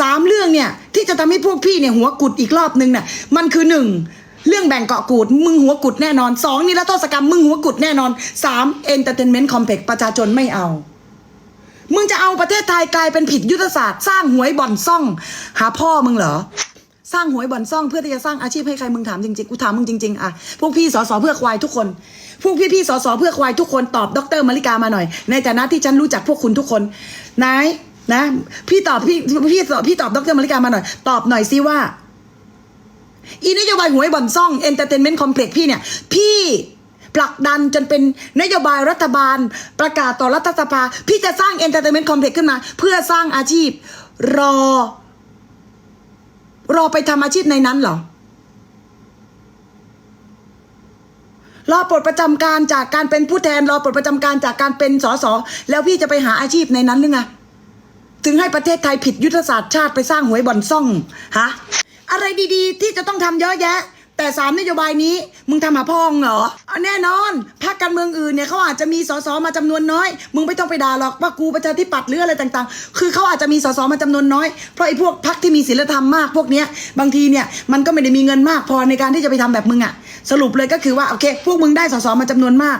สามเรื่องเนี่ยที่จะทำให้พวกพี่เนี่ยหัวกุดอีกรอบนึงเนี่ยมันคือหนึ่งเรื่องแบ่งเกาะกูด มึงหัวกุดแน่นอนสองนิรโทษกรรม มึงหัวกุดแน่นอนสามเอนเตอร์เทนเมนต์คอมเพล็กประชาชนไม่เอา มึงจะเอาประเทศไทยกลายเป็นผิดยุทธศาสตร์ สร้างหวยบ่อนซ่อง หาพ่อมึงเหรอสร้างหวยบ่อนซ่องเพื่อที่จะสร้างอาชีพให้ใครมึงถามจริงๆ กูถามมึงจริงๆ อะ พวกพี่สอสอเพื่อควายทุกคน พวกพี่ๆสอสอเพื่อควายทุกคนตอบดรมาริกามาหน่อย ในฐานะที่ฉันรู้จักพวกคุณทุกคนนาย นะ พี่ตอบพี่พี่ตอบพี่ตอบดรมาริกามาหน่อย ตอบหน่อยซิว่าอีนโยบายหวยบ่อนซ่องเอนเตอร์เทนเมนต์คอมเพล็กซ์พี่เนี่ย พี่ผลักดันจนเป็นนโยบายรัฐบาล ประกาศต่อรัฐสภา พี่จะสร้างเอนเตอร์เทนเมนต์คอมเพล็กซ์ขึ้นมา เพื่อสร้างอาชีพ รอ รอไปทำอาชีพในนั้นเหรอรอปลดประจำการจากการเป็นผู้แทนรอปลดประจำการจากการเป็นสสแล้วพี่จะไปหาอาชีพในนั้นหรือไง ถึงให้ประเทศไทยผิดยุทธศาสตร์ชาติไปสร้างหวยบ่อนซ่องฮะอะไรดีๆ ที่จะต้องทำเยอะแยะ แต่สามนโยบายนี้ มึงทำหาพ่องเหรอเอาแน่นอนพรรคการเมืองอื่นเนี่ยเขาอาจจะมีสสมาจำนวนน้อย มึงไม่ต้องไปด่าหรอกว่ากูประชาธิปัตย์หรืออะไรต่างๆ คือเขาอาจจะมีสสมาจำนวนน้อย เพราะไอ้พวกพรรคที่มีศีลธรรมมากพวกเนี้ยบางทีเนี่ยมันก็ไม่ได้มีเงินมากพอในการที่จะไปทำแบบมึงอะสรุปเลยก็คือว่าโอเค พวกมึงได้สสมาจำนวนมาก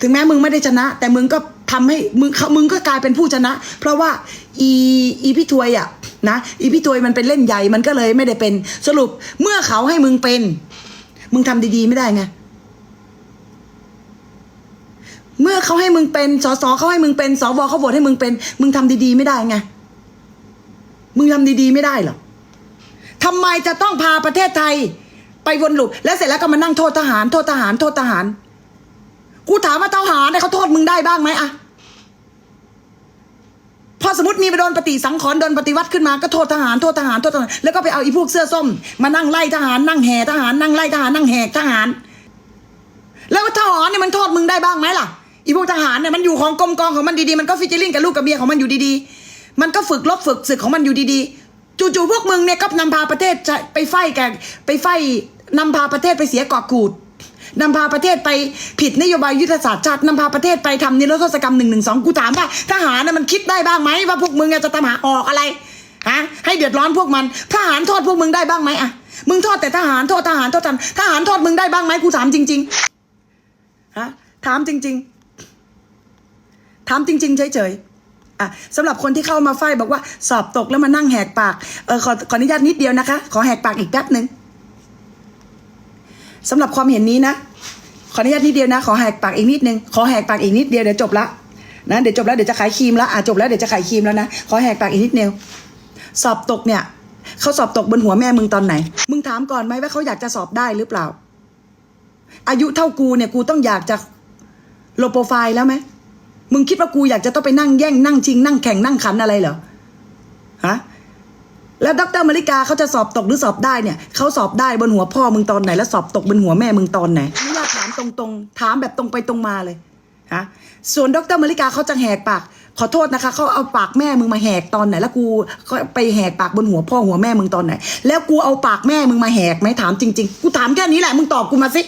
ถึงแม้มึงไม่ได้ชนะ แต่มึงก็ ทำให้มึงเขามึงก็กลายเป็นผู้ชนะ เพราะว่าอีอีพี่ถวยอะนะอีพี่ถวยมันเป็นเล่นใหญ่มันก็เลยไม่ได้เป็นสรุปเมื่อเขาให้มึงเป็น มึงทำดีๆไม่ได้ไงเมื่อเขาให้มึงเป็นสสเขาให้มึงเป็นสวเขาโหวตให้มึงเป็น มึงทำดีๆไม่ได้ไงมึงทำดีๆไม่ได้หรอทำไมจะต้องพาประเทศไทย ไปวนลูปแล้วเสร็จแล้วก็มานั่งโทษทหาร โทษทหาร โทษทหาร กูถามว่าทหารเนี่ยเขาโทษมึงได้บ้างไหมอะ พอสมมติมีไปโดนปฏิสังขรณ์โดนปฏิวัติขึ้นมาก็โทษทหารโทษทหารโทษทหารแล้วก็ไปเอาอีพวกเสื้อส้ม มานั่งไล่ทหารนั่งแห่ทหารนั่งไล่ทหารนั่งแหกทหาร แล้วทหารเนี่ยมันโทษมึงได้บ้างไหมล่ะอีพวกทหารเนี่ยมันอยู่ของกรมกองของมันดีๆมันก็ฟิจิลิงกับลูกกับเมียของมันอยู่ดีๆ มันก็ฝึกลบฝึกศึกของมันอยู่ดีๆ จู่ๆพวกมึงเนี่ยก็นำพาประเทศไปไฟแกไปไฟนำพาประเทศไปเสียเกาะกูด นำพาประเทศไปผิดนโยบายยุทธศาสตร์ชาตินำพาประเทศไปทำนิรโทษกรรมหนึ่งหนึ่งสองกูถามว่าทหารน่ะมันคิดได้บ้างไหมว่าพวกมึงจะทำหาออกอะไรฮะให้เดือดร้อนพวกมันทหารโทษพวกมึงได้บ้างไหมอะมึงโทษแต่ทหารโทษทหารโทษทหารทหารโทษมึงได้บ้างไหมกูถามจริงๆฮะถามจริง ๆ ถามจริง ๆ เฉยๆอะสำหรับคนที่เข้ามาไฟบอกว่าสอบตกแล้วมานั่งแหกปากเออขอขออนุญาตนิดเดียวนะคะ ขอแหกปากอีกแป๊บหนึ่ง สำหรับความเห็นนี้นะ ขออนุญาตนิดเดียวนะ ขอแหกปากอีกนิดนึง ขอแหกปากอีกนิดเดียวเดี๋ยวจบละนะเดี๋ยวจบแล้วเดี๋ยวจะขายครีมและอะจบแล้วเดี๋ยวจะขายครีมแล้วนะ ขอแหกปากอีกนิดเดียวสอบตกเนี่ยเขาสอบตกบนหัวแม่มึงตอนไหน มึงถามก่อนไหมว่าเขาอยากจะสอบได้หรือเปล่า อายุเท่ากูเนี่ยกูต้องอยากจะโลโปรไฟล์แล้วไหมมึงคิดว่ากูอยากจะต้องไปนั่งแย่งนั่งชิงนั่งแข่งนั่งขันอะไรเหรอฮะ แล้วดรมาริกาเขาจะสอบตกหรือสอบได้เนี่ยเขาสอบได้บนหัวพ่อมึงตอนไหน แล้วสอบตกบนหัวแม่มึงตอนไหนไม่อยากถามตรงๆ ถามแบบตรงไปตรงมาเลยฮะส่วนดรมาริกาเขาจะแหกปาก ขอโทษนะคะเขาเอาปากแม่มึงมาแหกตอนไหน แล้วกูก็ไปแหกปากบนหัวพ่อหัวแม่มึงตอนไหน แล้วกูเอาปากแม่มึงมาแหกไหมถามจริงๆ กูถามแค่นี้แหละมึงตอบกูมาสิ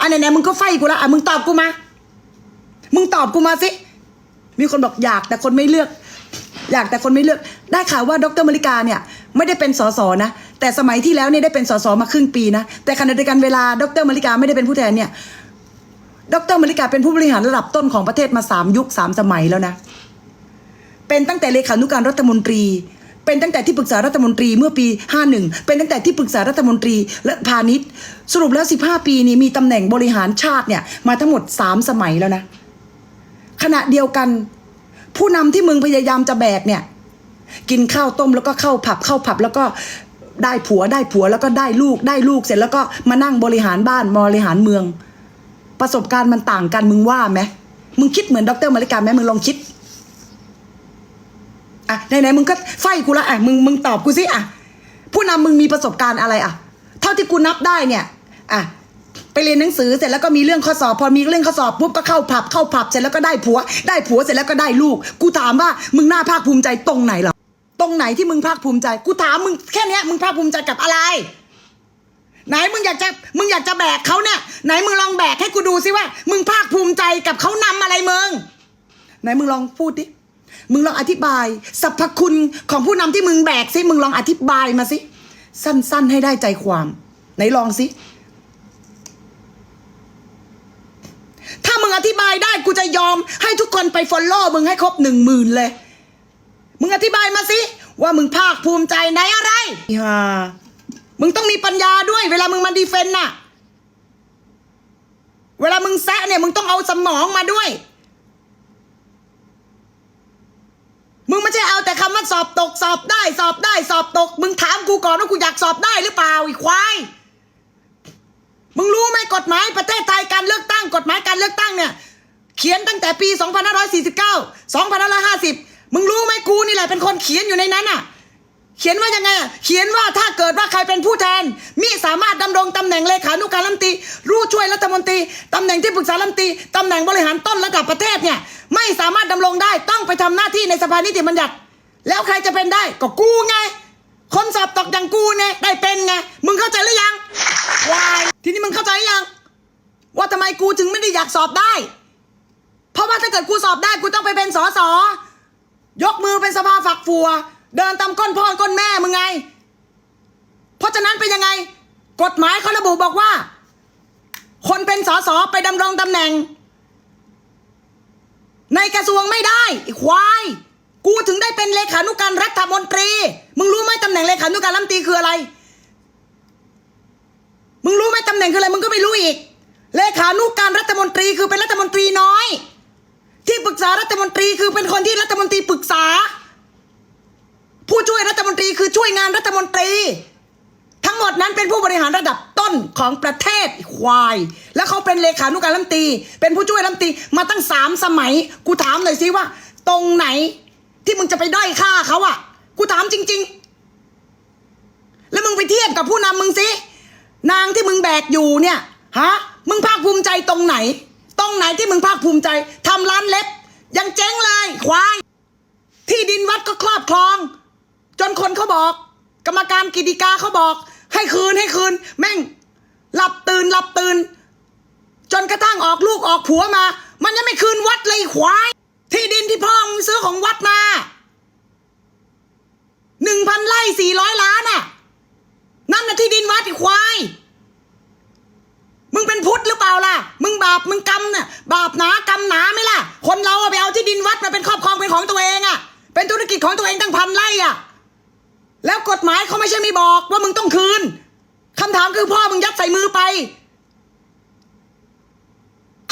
อันไหนๆมึงก็ไฟกูละอะมึงตอบกูมา มึงตอบกูมาสิมีคนบอกอยากแต่คนไม่เลือก อยากแต่คนไม่เลือก ได้ข่าวว่าดรมาริกาเนี่ย ไม่ได้เป็นสสนะ แต่สมัยที่แล้วเนี่ยได้เป็นสสมาครึ่งปีนะ แต่ขณะเดียวกันเวลาดรมริกาไม่ได้เป็นผู้แทนเนี่ย ดรมริกาเป็นผู้บริหารระดับต้นของประเทศมาสามยุคสามสมัยแล้วนะ เป็นตั้งแต่เลขานุการรัฐมนตรี เป็นตั้งแต่ที่ปรึกษารัฐมนตรีเมื่อปี 51 เป็นตั้งแต่ที่ปรึกษารัฐมนตรีและพาณิชย์ สรุปแล้ว 15 ปีนี้มีตำแหน่งบริหารชาติเนี่ยมาทั้งหมด 3 สมัยแล้วนะ ขณะเดียวกัน ผู้นำที่มึงพยายามจะแบกเนี่ย กินข้าวต้มแล้วก็เข้าผับเข้าผับแล้วก็ได้ผัวได้ผัวแล้วก็ได้ลูกได้ลูกเสร็จแล้วก็มานั่งบริหารบ้านบริหารเมือง ประสบการณ์มันต่างกันมึงว่าไหมมึงคิดเหมือนดรมาริกาไหมมึงลองคิดอะไหนๆมึงก็ไฟกูละอะมึงมึงตอบกูสิอะผู้นำมึงมีประสบการณ์อะไรอะ เท่าที่กูนับได้เนี่ยอะไปเรียนหนังสือเสร็จแล้วก็มีเรื่องข้อสอบ พอมีเรื่องข้อสอบปุ๊บก็เข้าผับเข้าผับเสร็จแล้วก็ได้ผัว ได้ผัวเสร็จแล้วก็ได้ลูก กูถามว่ามึงน่าภาคภูมิใจตรงไหนเหรอ ตรงไหนที่มึงภาคภูมิใจ กูถามมึงแค่นี้มึงภาคภูมิใจกับอะไร ไหนมึงอยากจะมึงอยากจะแบกเขาเนี่ย ไหนมึงลองแบกให้กูดูสิว่า มึงภาคภูมิใจกับเขานำอะไรมึง ไหนมึงลองพูดดิมึงลองอธิบายสรรพคุณของผู้นำที่มึงแบกสิมึงลองอธิบายมาสิสั้น ๆ ให้ได้ใจความ ไหนลองสิถ้ามึงอธิบายได้กูจะยอมให้ทุกคนไปฟอลโล่มึงให้ครบหนึ่งหมื่นเลย มึงอธิบายมาสิ ว่ามึงภาคภูมิใจในอะไรฮ่ามึงต้องมีปัญญาด้วย เวลามึงมาดีเฟนต์น่ะ เวลามึงแซะเนี่ย มึงต้องเอาสมองมาด้วย มึงไม่ใช่เอาแต่คำว่าสอบตก สอบได้ สอบได้ สอบตก มึงถามกูก่อนว่ากูอยากสอบได้หรือเปล่าอีควายมึงรู้ไหมกฎหมายประเทศไทยการเลือกตั้ง กฎหมายการเลือกตั้งเนี่ย เขียนตั้งแต่ปี 2549 2550 มึงรู้ไหมกูนี่แหละเป็นคนเขียนอยู่ในนั้นอะ เขียนว่ายังไงอะเขียนว่าถ้าเกิดว่าใครเป็นผู้แทน มิสามารถดำรงตำแหน่งเลขานุการรัฐมนตรีรู้ช่วยรัฐมนตรีตำแหน่งที่ปรึกษารัฐมนตรีตำแหน่งบริหารต้นระดับประเทศเนี่ย ไม่สามารถดำรงได้ต้องไปทำหน้าที่ในสภานิติบัญญัติ แล้วใครจะเป็นได้ก็กูไง คนสอบตกอย่างกูไงได้เป็นไง มึงเข้าใจหรือยังวายทีนี้มึงเข้าใจหรือยัง ว่าทำไมกูถึงไม่ได้อยากสอบได้ เพราะว่าถ้าเกิดกูสอบได้กูต้องไปเป็นสอสอ ยกมือเป็นสภาฝักฟัว เดินตามก้นพ่อก้นแม่มึงไง เพราะฉะนั้นเป็นยังไง กฎหมายเขาระบุบอกว่า คนเป็นสสไปดำรงตำแหน่ง ในกระทรวงไม่ได้ควายกูถึงได้เป็นเลขานุการรัฐมนตรี มึงรู้ไหมตำแหน่งเลขานุการรัฐมนตรีคืออะไร มึงรู้ไหมตำแหน่งคืออะไร มึงก็ไม่รู้อีก เลขานุการรัฐมนตรีคือเป็นรัฐมนตรีน้อย ที่ปรึกษารัฐมนตรีคือเป็นคนที่รัฐมนตรีปรึกษา ผู้ช่วยรัฐมนตรีคือช่วยงานรัฐมนตรี ทั้งหมดนั้นเป็นผู้บริหารระดับต้นของประเทศควาย แล้วเขาเป็นเลขานุการรัฐมนตรี เป็นผู้ช่วยรัฐมนตรีมาตั้งสามสมัย กูถามหน่อยสิว่า ตรงไหนที่มึงจะไปด้อยค่าเขาอะกูถามจริง ๆ แล้วมึงไปเทียบกับผู้นำมึงสินางที่มึงแบกอยู่เนี่ยฮะมึงภาคภูมิใจตรงไหน รงไหนที่มึงภาคภูมิใจทำร้านเล็บ ยังเจ๊งเลยควาย ที่ดินวัดก็ครอบครอง จนคนเขาบอก กรรมการกิติกาเขาบอก ให้คืนให้คืน แม่ง หลับตื่นหลับตื่น จนกระทั่งออกลูกออกผัวมา มันยังไม่คืนวัดเลยควาย ที่ดินที่พ่อมึงซื้อของวัดมาหนึ่งพันไร่สี่ร้อยล้านน่ะ นั่นน่ะที่ดินวัดควาย มึงเป็นพุทธหรือเปล่าล่ะ มึงบาปมึงกรรมน่ะบาปหนากรรมหนาไหมล่ะ คนเราอะไปเอาที่ดินวัดมาเป็นครอบครองเป็นของตัวเองอะเป็นธุรกิจของตัวเองตั้งพันไร่อะแล้วกฎหมายเขาไม่ใช่ไม่บอกว่ามึงต้องคืนคำถามคือพ่อมึงยัดใส่มือไป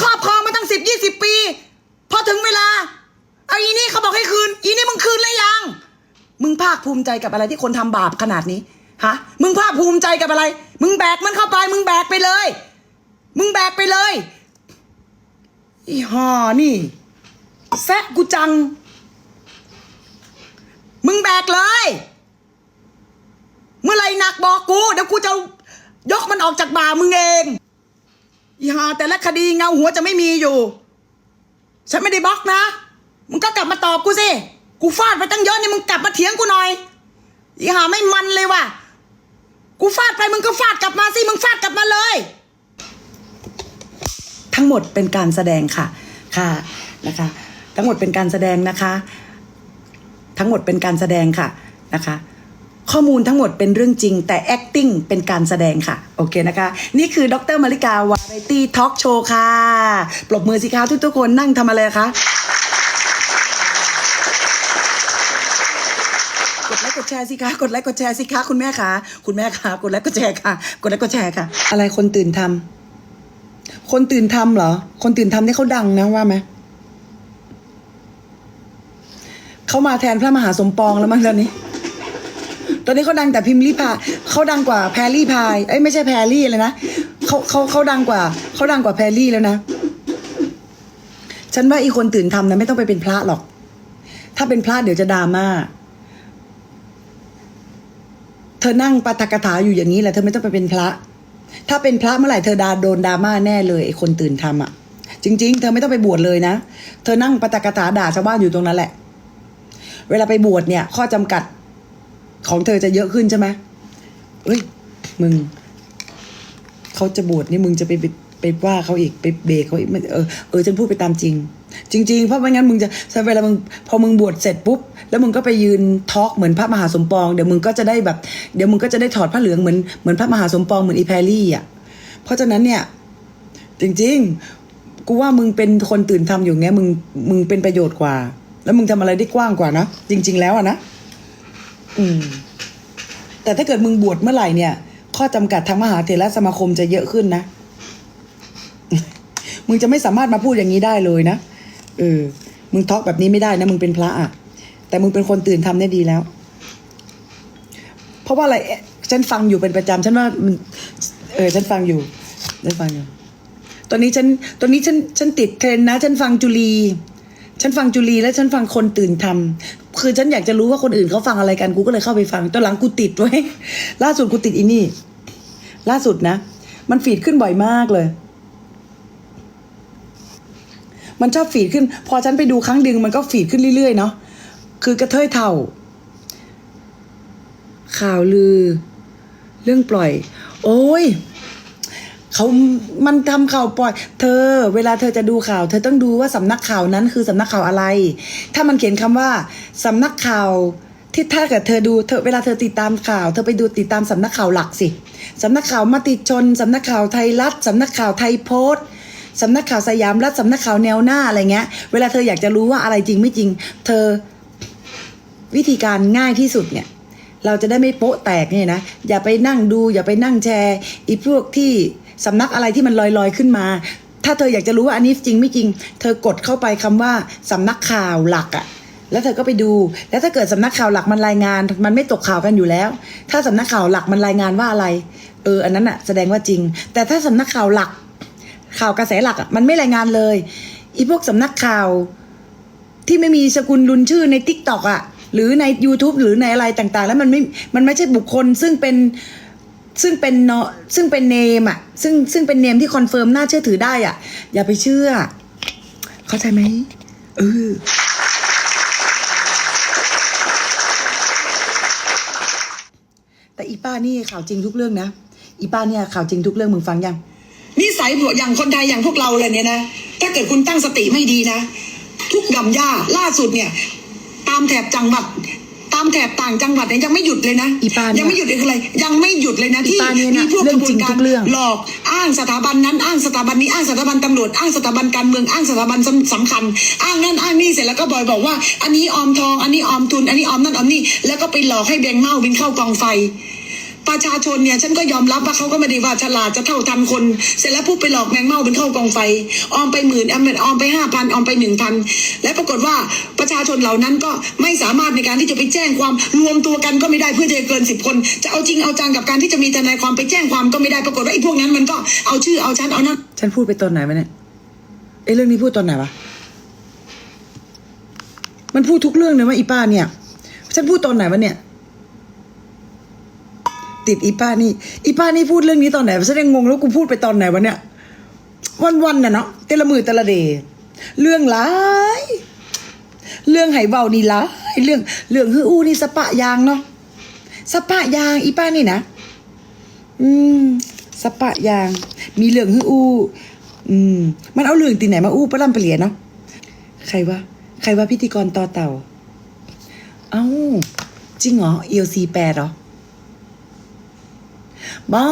ครอบครองมาตั้งสิบยี่สิบปี พอถึงเวลาเอาอีนี่เขาบอกให้คืน อีนี่มึงคืนหรือยัง มึงภาคภูมิใจกับอะไรที่คนทำบาปขนาดนี้ฮะมึงภาคภูมิใจกับอะไร มึงแบกมันเข้าไป มึงแบกไปเลย มึงแบกไปเลย อีห่อนี่ แซะกูจัง มึงแบกเลย เมื่อไหรหนักบอกกูเดี๋ยวกูจะยกมันออกจากบ่ามึงเอง อีห่าแต่ละคดีเงาหัวจะไม่มีอยู่ ฉันไม่ได้บล็อกนะ มึงก็กลับมาตอบกูสิ กูฟาดไปตั้งเยอะนี่มึงกลับมาเถียงกูหน่อย อีห่าไม่มันเลยว่ะ กูฟาดไปมึงก็ฟาดกลับมาสิ มึงฟาดกลับมาเลย ทั้งหมดเป็นการแสดงค่ะค่ะนะคะ ทั้งหมดเป็นการแสดงนะคะ ทั้งหมดเป็นการแสดงค่ะนะคะ ข้อมูลทั้งหมดเป็นเรื่องจริง แต่ acting เป็นการแสดงค่ะ โอเคนะคะ นี่คือดรมาริกาวาไรตี้ทอล์กโชว์ค่ะ ปรบมือสิคะทุกๆคนนั่งทำอะไรคะกดไลค์กดแชร์สิคะ กดไลค์กดแชร์สิคะ คุณแม่คะ คุณแม่คะ กดไลค์กดแชร์ค่ะ กดไลค์กดแชร์ค่ะ อะไรคนตื่นทำ คนตื่นทำเหรอ คนตื่นทำนี่เขาดังนะว่าไหมเขามาแทนพระมหาสมปองแล้วมั้งตอนนี้ ตอนนี้เขาดังแต่พิมพ์ลี่พายเขาดังกว่าแพรลี่พาย เอ้ยไม่ใช่แพรลี่เลยนะเขาเขาเขาดังกว่าเขาดังกว่าแพรลี่แล้วนะ ฉันว่าอีคนตื่นทำนะไม่ต้องไปเป็นพระหรอก ถ้าเป็นพระเดี๋ยวจะดราม่า เธอนั่งปาฐกถาอยู่อย่างนี้แหละเธอไม่ต้องไปเป็นพระ ถ้าเป็นพระเมื่อไหร่เธอดาโดนดราม่าแน่เลยไอ้คนตื่นทำอะ จริง ๆ เธอไม่ต้องไปบวชเลยนะ เธอนั่งปาฐกถาด่าชาวบ้านอยู่ตรงนั้นแหละ เวลาไปบวชเนี่ย ข้อจำกัดของเธอจะเยอะขึ้นใช่ไหมเอ้ย มึง เขาจะบวชนี่มึงจะไปไปไปว่าเขาอีกไปเบรกเขาอีกเออเออฉันพูดไปตามจริง จริงๆ เพราะไม่งั้นมึงจะเวลามึงพอมึงบวชเสร็จปุ๊บ แล้วมึงก็ไปยืนทอล์กเหมือนพระมหาสมปองเดี๋ยวมึงก็จะได้แบบเดี๋ยวมึงก็จะได้ถอดผ้าเหลืองเหมือนเหมือนพระมหาสมปองเหมือนอีแพรรี่อะเพราะฉะนั้นเนี่ย จริงๆ กูว่ามึงเป็นคนตื่นทำอยู่เงี้ยมึงมึงเป็นประโยชน์กว่า แล้วมึงทำอะไรได้กว้างกว่านะจริง ๆ แล้วอะนะอืม แต่ถ้าเกิดมึงบวชเมื่อไหร่เนี่ย ข้อจำกัดทางมหาเถรสมาคมจะเยอะขึ้นนะมึงจะไม่สามารถมาพูดอย่างนี้ได้เลยนะ เออ มึงทอกแบบนี้ไม่ได้นะมึงเป็นพระอะ แต่มึงเป็นคนตื่นทำเนี่ยดีแล้ว เพราะว่าอะไรเอ๊ะฉันฟังอยู่เป็นประจำฉันว่ามันเออฉันฟังอยู่ฉันฟังอยู่ ตอนนี้ฉันตอนนี้ฉันฉันติดเทรนนะ ฉันฟังจุลี ฉันฟังจุลีแล้วฉันฟังคนตื่นทำคือฉันอยากจะรู้ว่าคนอื่นเขาฟังอะไรกันกูก็เลยเข้าไปฟังตอนหลังกูติดไว้ล่าสุดกูติดอีนี่ ล่าสุดนะ มันฟีดขึ้นบ่อยมากเลย มันชอบฟีดขึ้น พอฉันไปดูครั้งดึงมันก็ฟีดขึ้นเรื่อยๆเนาะคือกระเทยเท่า ข่าวลือ เรื่องปล่อย โอ้ยเขามันทำข่าวปล่อย เธอ เวลาเธอจะดูข่าว เธอต้องดูว่าสำนักข่าวนั้นคือสำนักข่าวอะไร ถ้ามันเขียนคำว่าสำนักข่าวที่ถ้าเกิดเธอดูเธอเวลาเธอติดตามข่าว เธอไปดูติดตามสำนักข่าวหลักสิสำนักข่าวมติชนสำนักข่าวไทยรัฐสำนักข่าวไทยโพสต์ สำนักข่าวสยามรัฐสำนักข่าวแนวหน้าอะไรเงี้ย เวลาเธออยากจะรู้ว่าอะไรจริงไม่จริง เธอวิธีการง่ายที่สุดเนี่ย เราจะได้ไม่โป๊ะแตกเนี่ยนะ อย่าไปนั่งดู อย่าไปนั่งแชร์อีพวกที่สำนักอะไรที่มันลอยๆขึ้นมา ถ้าเธออยากจะรู้ว่าอันนี้จริงไม่จริง เธอกดเข้าไปคำว่าสำนักข่าวหลักอะแล้วเธอก็ไปดู แล้วถ้าเกิดสำนักข่าวหลักมันรายงาน มันไม่ตกข่าวกันอยู่แล้ว ถ้าสำนักข่าวหลักมันรายงานว่าอะไร เออ อันนั้นอะแสดงว่าจริง แต่ถ้าสำนักข่าวหลัก ข่าวกระแสหลักอะมันไม่รายงานเลยอีพวกสำนักข่าวที่ไม่มีสกุลรุนชื่อใน t ิ k t o k อะหรือใน YouTube หรือในอะไรต่างๆ แล้วมันไม่ มันไม่ใช่บุคคลซึ่งเป็นซึ่งเป็นเนาะซึ่งเป็นเนมอะ ซึ่งซึ่งเป็นเนมที่คอนเฟิร์มน่าเชื่อถือได้อะ อย่าไปเชื่อ เข้าใจไหมเออแต่อีป้านี่ข่าวจริงทุกเรื่องนะ อีป้าเนี่ยข่าวจริงทุกเรื่องมึงฟังยัง นิสัยพวกอย่างคนไทยอย่างพวกเราเลยเนี่ยนะ ถ้าเกิดคุณตั้งสติไม่ดีนะ ทุกหย่อมย่าล่าสุดเนี่ย ตามแถบจังหวัด ตามแถบต่างจังหวัดเนี่ยยังไม่หยุดเลยนะอีปาเนี่ยยังไม่หยุดเลยคืออะไรยังไม่หยุดเลยนะอีที่ปาเนี่ยนะมีพวกเรื่กองระบวจรินงกาทุรกเรื่องหลอกอ้างสถาบันนั้นอ้างสถาบันนี้อ้างสถาบันตำรวจอ้างสถาบันการเมืองอ้างสถาบันสำสำคัญ อ้างนั่นอ้างนี่เสร็จแล้วก็บอยบอกว่า อันนี้ออมทอง อันนี้ออมทุน อันนี้ออมนั่นออมนี่แล้วก็ไปหลอกให้แบงค์เมาบินเข้ากองไฟ ประชาชนเนี่ยฉันก็ยอมรับว่าเขาก็ไม่ได้ว่าฉลาดจะเท่าทันคน เสร็จแล้วพูดไปหลอกแมงเม่าเป็นเข้ากองไฟออมไปหมื่นออมไปออมไปห้าพันออมไปหนึ่งพันและปรากฏว่าประชาชนเหล่านั้นก็ไม่สามารถในการที่จะไปแจ้งความรวมตัวกันก็ไม่ได้เพื่อจะเกินสิบคน จะเอาจริงเอาจังกับการที่จะมีทนายความไปแจ้งความก็ไม่ได้ปรากฏว่าไอ้พวกนั้นมันก็เอาชื่อเอาชันเอานั่นฉันพูดไปตอนไหนวะเนี่ยเอ้เรื่องนี้พูดตอนไหนวะมันพูดทุกเรื่องเลยว่าอีป้าเนี่ย ฉันพูดตอนไหนวะเนี่ย ติดอีป้านี่ อีป้านี่พูดเรื่องนี้ตอนไหนวะฉันยังงงแล้วกูพูดไปตอนไหนวะเนี่ย วันๆน่ะเนาะแต่ละมือแต่ละเดเรื่องหลายเรื่องไหเบานี่หลายเรื่อง เรื่องฮืออู้นี่สปะยางเนาะสปะยาง อีป้านี่นะอืมสปะยาง มีเรื่องฮืออู้อืม มันเอาเรื่องตีไหนมาอู้ปะลำปะเหลียเนาะใครวะใครว่าพิธีกรต่อเต่า เอ้าจริงเหรอ ELC แปดเหรอ บ้า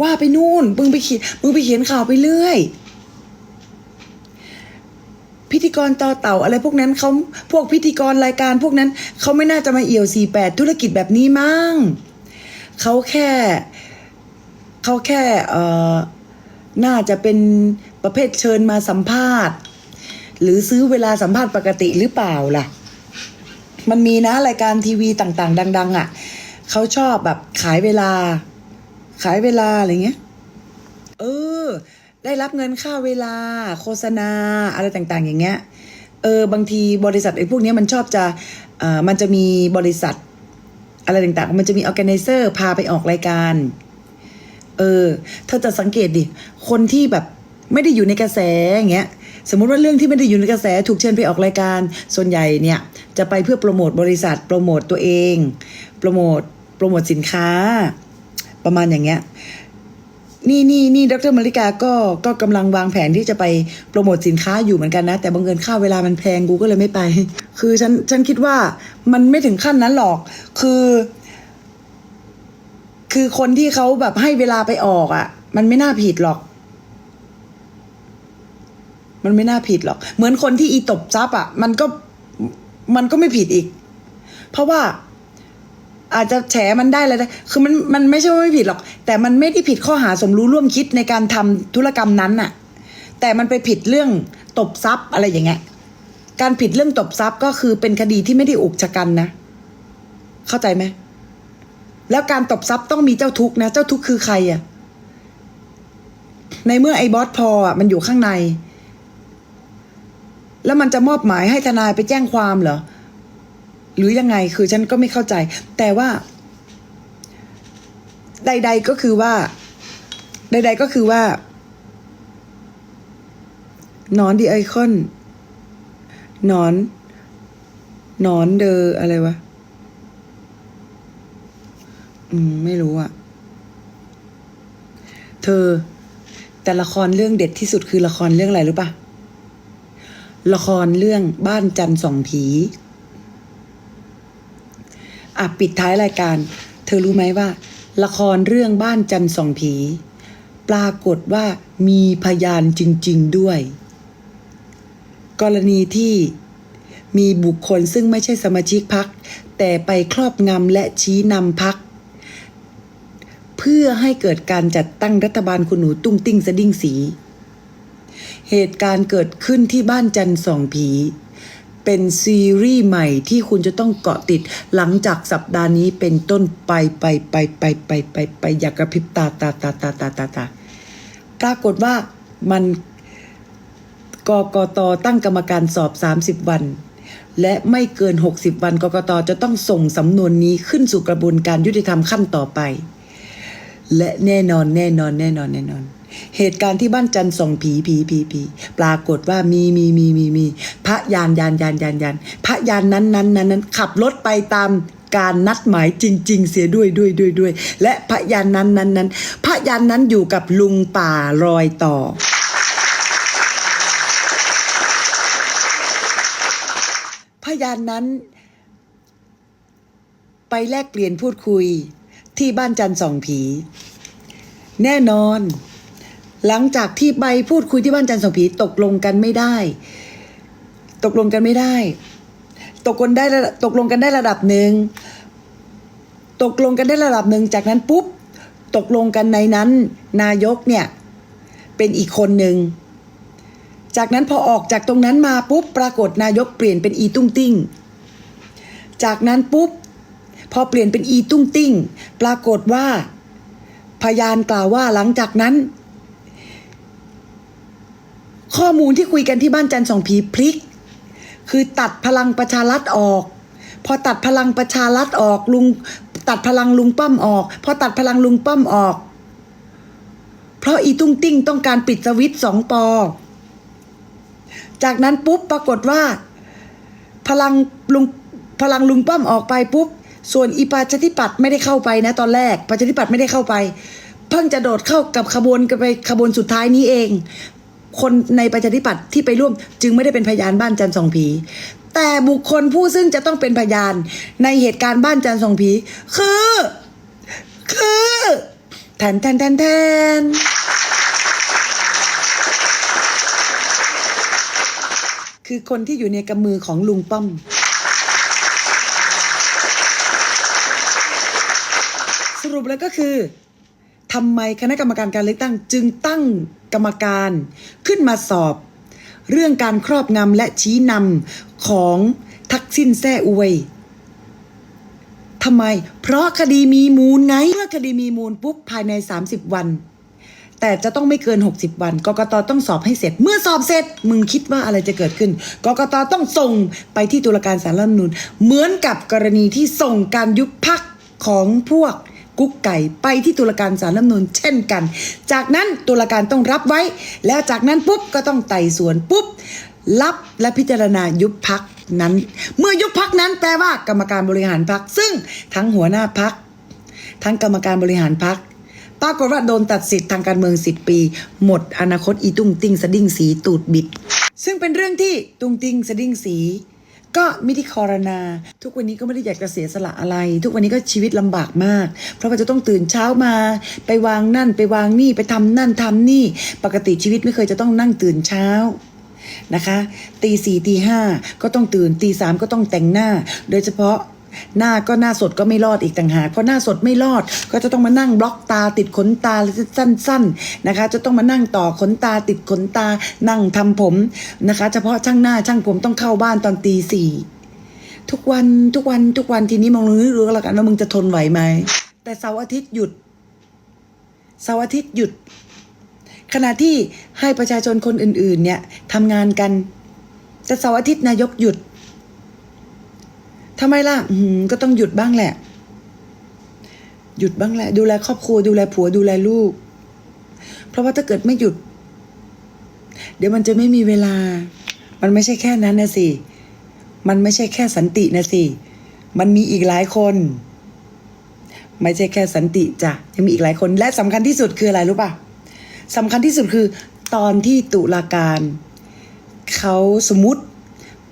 ว่าไปนู่นมึงไปเขียนมึงไปเขียนข่าวไปเรื่อย พิธีกรต่อเต่าอะไรพวกนั้นเขาพวกพิธีกรรายการพวกนั้นเขาไม่น่าจะมาเอี่ยวสี่แปดธุรกิจแบบนี้มั้งเขาแค่เขาแค่เอ่อน่าจะเป็นประเภทเชิญมาสัมภาษณ์ หรือซื้อเวลาสัมภาษณ์ปกติหรือเปล่าล่ะ มันมีนะรายการทีวีต่างๆ ดัง ๆอะ เขาชอบแบบขายเวลา ขายเวลาอะไรเงี้ย เออ ได้รับเงินค่าเวลา โฆษณาอะไรต่างๆ อย่างเงี้ย เออบางทีบริษัทไอ้พวกนี้มันชอบจะเอ่อมันจะมีบริษัท อะไรต่างๆ มันจะมีออแกไนเซอร์พาไปออกรายการ เออ เธอจะสังเกตดิ คนที่แบบไม่ได้อยู่ในกระแสอย่างเงี้ยสมมุติว่าเรื่องที่ไม่ได้อยู่ในกระแสถูกเชิญไปออกรายการ ส่วนใหญ่เนี่ย จะไปเพื่อโปรโมทบริษัท โปรโมทตัวเอง โปรโมท โปรโมทสินค้า ประมาณอย่างเงี้ยนี่นี่นี่ดรมาริกาก็ก็กำลังวางแผนที่จะไปโปรโมทสินค้าอยู่เหมือนกันนะ แต่บังเอิญค่าเวลามันแพงกูก็เลยไม่ไป คือฉันฉันคิดว่ามันไม่ถึงขั้นนั้นหรอก คือ คือคนที่เขาแบบให้เวลาไปออกอะ่ะ มันไม่น่าผิดหรอก มันไม่น่าผิดหรอก เหมือนคนที่อีตบซับอะ่ะ มันก็มันก็ไม่ผิดอีก เพราะว่า อาจจะแฉมันได้เลยนะคือมันมันไม่ใช่ว่าไม่ผิดหรอก แต่มันไม่ได้ผิดข้อหาสมรู้ร่วมคิดในการทำธุรกรรมนั้นน่ะ แต่มันไปผิดเรื่องตบทรัพย์อะไรอย่างเงี้ยการผิดเรื่องตบทรัพย์ก็คือเป็นคดีที่ไม่ได้อุกชะกันนะ เข้าใจไหมแล้วการตบทรัพย์ต้องมีเจ้าทุกนะ เจ้าทุกคือใครอะในเมื่อไอ้บอสพออะมันอยู่ข้างใน แล้วมันจะมอบหมายให้ทนายไปแจ้งความเหรอ หรือยังไงคือฉันก็ไม่เข้าใจ แต่ว่า ใด ๆก็คือว่า ใด ๆก็คือว่านอนดีไอคอนนอนนอนเดออะไรวะ อืม ไม่รู้อะเธอ แต่ละครเรื่องเด็ดที่สุดคือละครเรื่องอะไรรู้ปะละครเรื่องบ้านจันทร์สองผี อะปิดท้ายรายการ เธอรู้ไหมว่า ละครเรื่องบ้านจันทร์สองผี ปรากฏว่ามีพยานจริง ๆด้วย กรณีที่มีบุคคลซึ่งไม่ใช่สมาชิกพัก แต่ไปครอบงำและชี้นำพัก เพื่อให้เกิดการจัดตั้งรัฐบาลคุณหนูตุ้งติ้งสะดิ้งสี เหตุการณ์เกิดขึ้นที่บ้านจันทร์สองผี เป็นซีรีส์ใหม่ที่คุณจะต้องเกาะติดหลังจากสัปดาห์นี้เป็นต้นไปไปไปไปไปไปไปอยากกระพริบตาตาตาตาตาตาตาปรากฏว่ามันกกตตั้งกรรมการสอบ 30 วัน และไม่เกิน 60 วันกกตจะต้องส่งสำนวนนี้ขึ้นสู่กระบวนการยุติธรรมขั้นต่อไป และแน่นอนแน่นอนแน่นอนแน่นอน เหตุการณ์ที่บ้านจันทร์ส่องผีผีผีผีปรากฏว่ามีมีมีมีมีพระยานยานยานยานยานพระยานนั้นนั้นนั้นนั้นขับรถไปตามการนัดหมายจริง ๆ เสียด้วยด้วยด้วยด้วย และพระยานนั้นนั้นนั้นพระยานนั้นอยู่กับลุงป่ารอยต่อพยานนั้น ไปแลกเปลี่ยนพูดคุยที่บ้านจันทร์สองผี แน่นอน หลังจากที่ไปพูดคุยที่บ้านจันทร์สองผีตกลงกันไม่ได้ ตกลงกันไม่ได้ ตกลงได้ระตกลงกันได้ระดับหนึ่งตกลงกันได้ระดับหนึ่งจากนั้นปุ๊บตกลงกันในนั้น นายกเนี่ย เป็นอีกคนหนึ่งจากนั้นพอออกจากตรงนั้นมาปุ๊บปรากฏนายกเปลี่ยนเป็นอีตุ้งติ้ง จากนั้นปุ๊บพอเปลี่ยนเป็นอีตุ้งติ้ง ปรากฏว่า พยานกล่าวว่าหลังจากนั้น ข้อมูลที่คุยกันที่บ้านจันทร์สองผีพลิก คือตัดพลังประชารัฐออก พอตัดพลังประชารัฐออกลุงตัดพลังลุงป้อมออก พอตัดพลังลุงป้อมออก เพราะอีตุ้งติ้งต้องการปิดสวิตช์สองปอ จากนั้นปุ๊บปรากฏว่า พลังลุงพลังลุงป้อมออกไปปุ๊บส่วนอีประชาธิปัตย์ไม่ได้เข้าไปนะตอนแรกประชาธิปัตย์ไม่ได้เข้าไป เพิ่งจะโดดเข้ากับขบวนกันไปขบวนสุดท้ายนี้เอง คนในประชาธิปัตย์ที่ไปร่วม จึงไม่ได้เป็นพยานบ้านจันทร์สองผี แต่บุคคลผู้ซึ่งจะต้องเป็นพยานในเหตุการณ์บ้านจันทร์สองผี คือ คือแทนแทนแทนแทนคือคนที่อยู่ในกำมือของลุงป้อมสรุปแล้วก็คือทำไมคณะกรรมการการเลือกตั้งจึงตั้งกรรมการ ขึ้นมาสอบ เรื่องการครอบงำและชี้นำของทักษิณแซ่อวยทำไม เพราะคดีมีมูลไงเมื่อคดีมีมูลปุ๊บภายใน 30 วัน แต่จะต้องไม่เกิน 60 วันกกตต้องสอบให้เสร็จ เมื่อสอบเสร็จ มึงคิดว่าอะไรจะเกิดขึ้นกกตต้องส่งไปที่ตุลาการศาลรัฐมนูญเหมือนกับกรณีที่ส่งการยุบพักของพวก กุ๊กไก่ไปที่ตุลาการศาลรัฐมนูญเช่นกัน จากนั้นตุลาการต้องรับไว้ แล้วจากนั้นปุ๊บก็ต้องไต่สวนปุ๊บรับและพิจารณายุบพักนั้น เมื่อยุบพักนั้นแปลว่ากรรมการบริหารพักซึ่งทั้งหัวหน้าพักทั้งกรรมการบริหารพักปรากฏว่าโดนตัดสิทธิ์ทางการเมืองสิบปี หมดอนาคตอีตุ้งติ้งสะดิ้งสีตูดบิด ซึ่งเป็นเรื่องที่ตุ้งติ้งสะดิ้งสี ก็ไม่ได้คอรนา ทุกวันนี้ก็ไม่ได้อยากจะเสียสละอะไร ทุกวันนี้ก็ชีวิตลำบากมาก เพราะว่าจะต้องตื่นเช้ามา ไปวางนั่นไปวางนี่ไปทำนั่นทำนี่ ปกติชีวิตไม่เคยจะต้องนั่งตื่นเช้านะคะตีสี่ตีห้าก็ต้องตื่นตีสามก็ต้องแต่งหน้า โดยเฉพาะ หน้าก็หน้าสดก็ไม่รอดอีกต่างหากเพราะหน้าสดไม่รอดก็จะต้องมานั่งบล็อกตาติดขนตาสั้นๆนะคะ จะต้องมานั่งต่อขนตาติดขนตานั่งทำผมนะคะ เฉพาะช่างหน้าช่างผมต้องเข้าบ้านตอนตีสี่ทุกวันทุกวันทุกวันทีนี้มองนึกรู้แล้วกันว่ามึงจะทนไหวไหมแต่เสาร์อาทิตย์หยุดเสาร์อาทิตย์หยุด ขณะที่ให้ประชาชนคนอื่น ๆ เนี่ยทำงานกัน แต่เสาร์อาทิตย์นายกหยุด ทำไมล่ะก็ต้องหยุดบ้างแหละ หยุดบ้างแหละ ดูแลครอบครัวดูแลผัวดูแลลูก เพราะว่าถ้าเกิดไม่หยุด เดี๋ยวมันจะไม่มีเวลา มันไม่ใช่แค่นั้นนะสิมันไม่ใช่แค่สันตินะสิ มันมีอีกหลายคน ไม่ใช่แค่สันติจ้ะ ยังมีอีกหลายคน และสำคัญที่สุดคืออะไรรู้ป่ะสำคัญที่สุดคือ ตอนที่ตุลาการ เขาสมมติ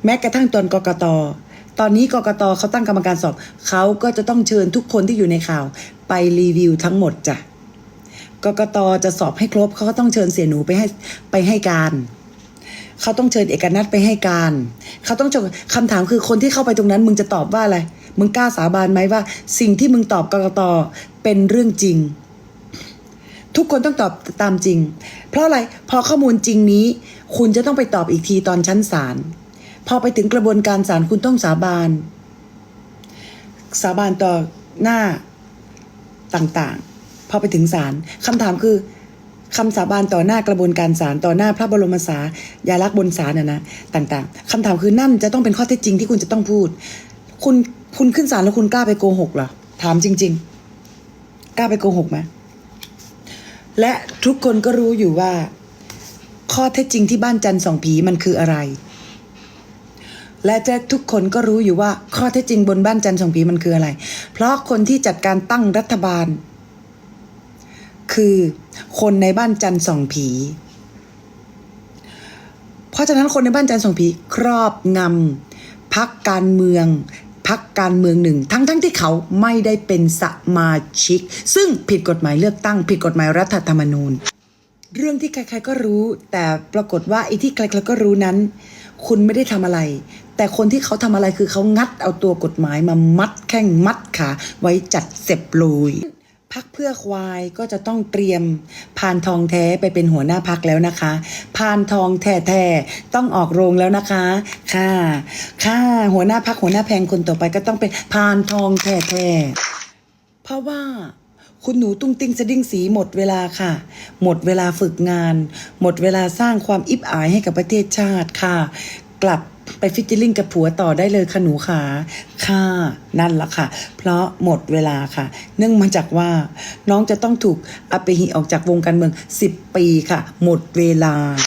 แม้กระทั่งตอนกกต ตอนนี้กกตเขาตั้งกรรมการสอบเขาก็จะต้องเชิญทุกคนที่อยู่ในข่าว ไปรีวิวทั้งหมดจ้ะกกตจะสอบให้ครบเขาก็ต้องเชิญเสียหนูไปให้ไปให้การเขาต้องเชิญเอกนัทไปให้การเขาต้องคำถามคือคนที่เข้าไปตรงนั้น มึงจะตอบว่าอะไรมึงกล้าสาบานไหมว่า สิ่งที่มึงตอบกกตเป็นเรื่องจริง ทุกคนต้องตอบตามจริง เพราะอะไรพอข้อมูลจริงนี้ คุณจะต้องไปตอบอีกทีตอนชั้นศาล พอไปถึงกระบวนการศาลคุณต้องสาบาน สาบานต่อหน้าต่างๆ พอไปถึงศาลคำถามคือคำสาบานต่อหน้ากระบวนการศาลต่อหน้าพระบรมสายาลักษณ์บนศาลนะนะต่างๆคำถามคือนั่นจะต้องเป็นข้อเท็จจริงที่คุณจะต้องพูด คุณคุณขึ้นศาลแล้วคุณกล้าไปโกหกเหรอถามจริง ๆ กล้าไปโกหกไหมและทุกคนก็รู้อยู่ว่า ข้อเท็จจริงที่บ้านจันทร์สองผีมันคืออะไร และจะทุกคนก็รู้อยู่ว่าข้อเท็จจริงบนบ้านจันทร์สองผีมันคืออะไร เพราะคนที่จัดการตั้งรัฐบาล คือคนในบ้านจันทร์สองผี เพราะฉะนั้นคนในบ้านจันทร์สองผี ครอบงำพักการเมืองพักการเมืองหนึ่ง ทั้งทั้งที่เขาไม่ได้เป็นสมาชิก ซึ่งผิดกฎหมายเลือกตั้ง ผิดกฎหมายรัฐธรรมนูญ เรื่องที่ใครๆก็รู้ แต่ปรากฏว่าไอ้ที่ใครๆก็รู้นั้น คุณไม่ได้ทำอะไร แต่คนที่เขาทำอะไรคือเขางัดเอาตัวกฎหมายมามัดแข้งมัดขาไว้จัดเสร็จลุยพักเพื่อควายก็จะต้องเตรียมพานทองแท้ไปเป็นหัวหน้าพักแล้วนะคะพานทองแท้ๆต้องออกโรงแล้วนะคะ ค่ะ ค่ะหัวหน้าพักหัวหน้าแพงคนต่อไปก็ต้องเป็นพานทองแท้ๆเพราะว่า คุณหนูตุ้งติ้งสะดิ้งสีหมดเวลาค่ะ หมดเวลาฝึกงาน หมดเวลาสร้างความอิบอายให้กับประเทศชาติค่ะ กลับไปฟิชเจอริงกับผัวต่อได้เลยค่ะหนูขาค่ะ นั่นละค่ะ เพราะหมดเวลาค่ะ เนื่องมาจากว่าน้องจะต้องถูกอปหิออกจากวงการเมือง 10 ปีค่ะ หมดเวลา